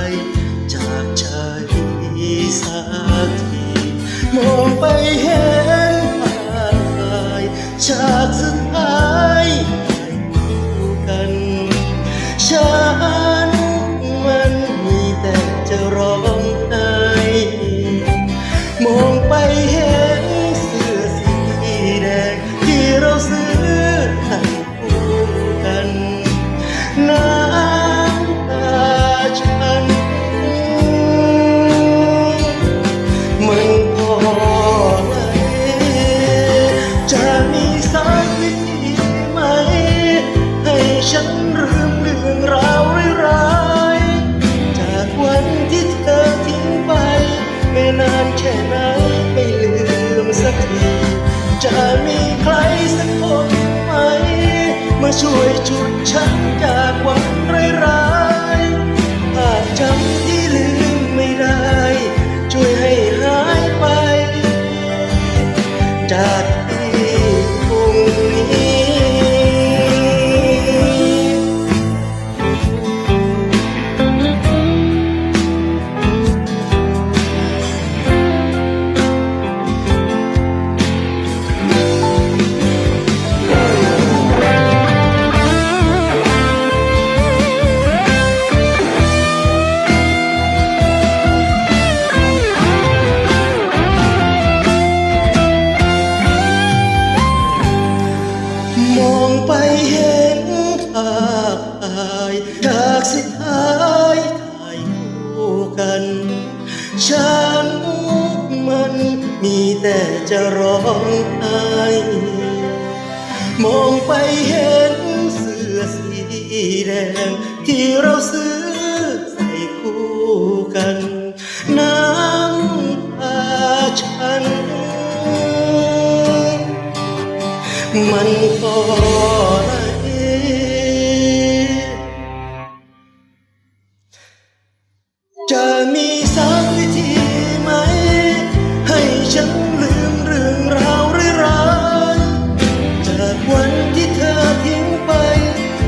ยาย ฉันลืมเรื่องราวร้ายๆจากวันที่เธอทิ้งไป ไม่นานแค่ไหนไม่ลืมสักที จะมีใครสักคนไหมมาช่วยจุดฉันจากวันร้าย จากสุดท้ายถ่ายคู่กันฉันมันมีแต่จะร้องไห้มองไปเห็นเสื้อสีแดง ที่เราซื้อใส่คู่กันน้ำตาฉัน มันก็ มีสักวิธีไหม ให้ฉันลืมเรื่องราวร้ายจากวันที่เธอทิ้งไป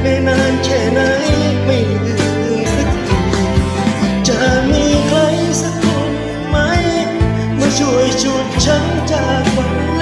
ไม่นานแค่ไหนไม่ลืมสักทีจะมีใครสักคนไหม มาช่วยชุดฉันจากวัน